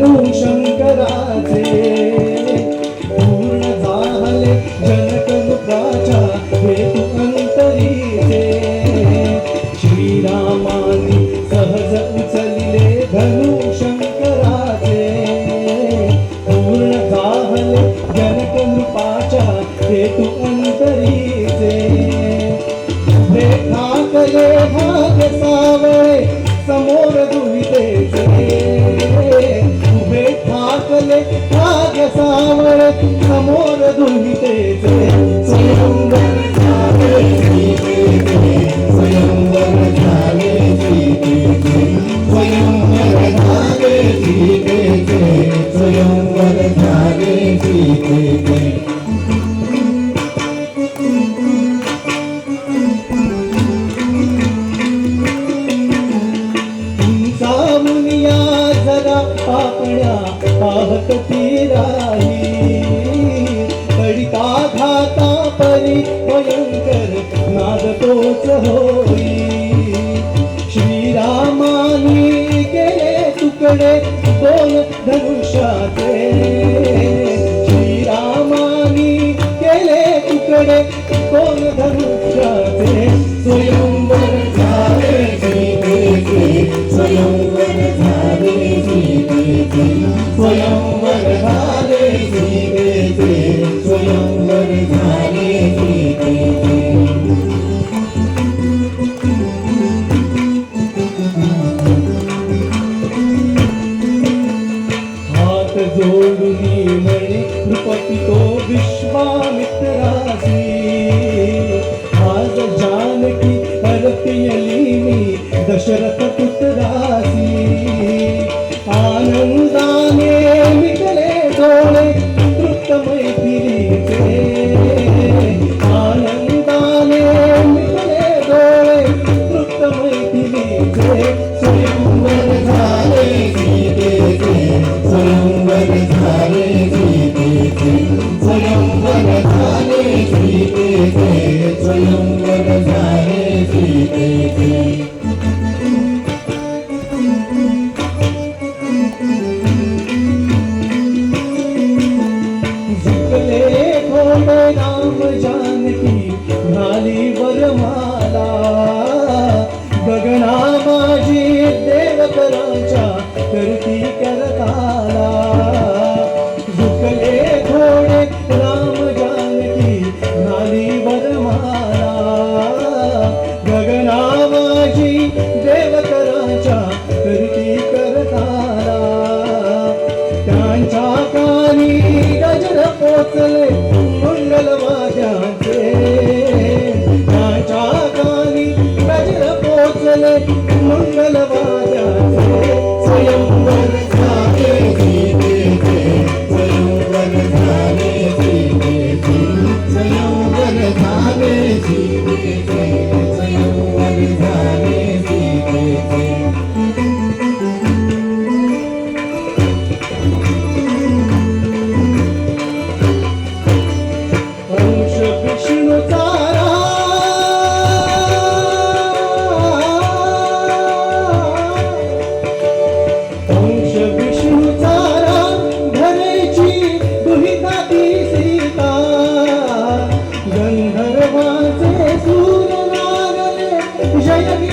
उचलले शंकराचे पूर्ण झाले जनक जनकनुकाच्या हेतू अंतरीचे श्रीरामानी सहज उचलले धनु शंकराचे पूर्ण झाले जनक जनकनुपाच्या हेतू पापण्या पाहत ती घाता परी भयंकर नाद होई. श्रीरामानी केले तुकडे दोन धनुष्याचे. श्रीरामानी केले तुकडे दोन धनुष्याचे. शरत पुत्रासी आनंदाने मिटले डोळे तृप्त मैथिलीचे आनंदाने मिटले डोळे तृप्त मैथिलीचे स्वयंवर झाले गीतेचे स्वयंवर झाले गीतेचे. स्वयंवर झाले गीतेचे स्वयंवर झाले गीतेचे. देवकराच्या करती करताला झुकले घोडे राम जानकी नाली बदमाला गगनावाजी माझी देवकराच्या करती करताला त्यांच्या कानी गजर पोचले Ai, ai,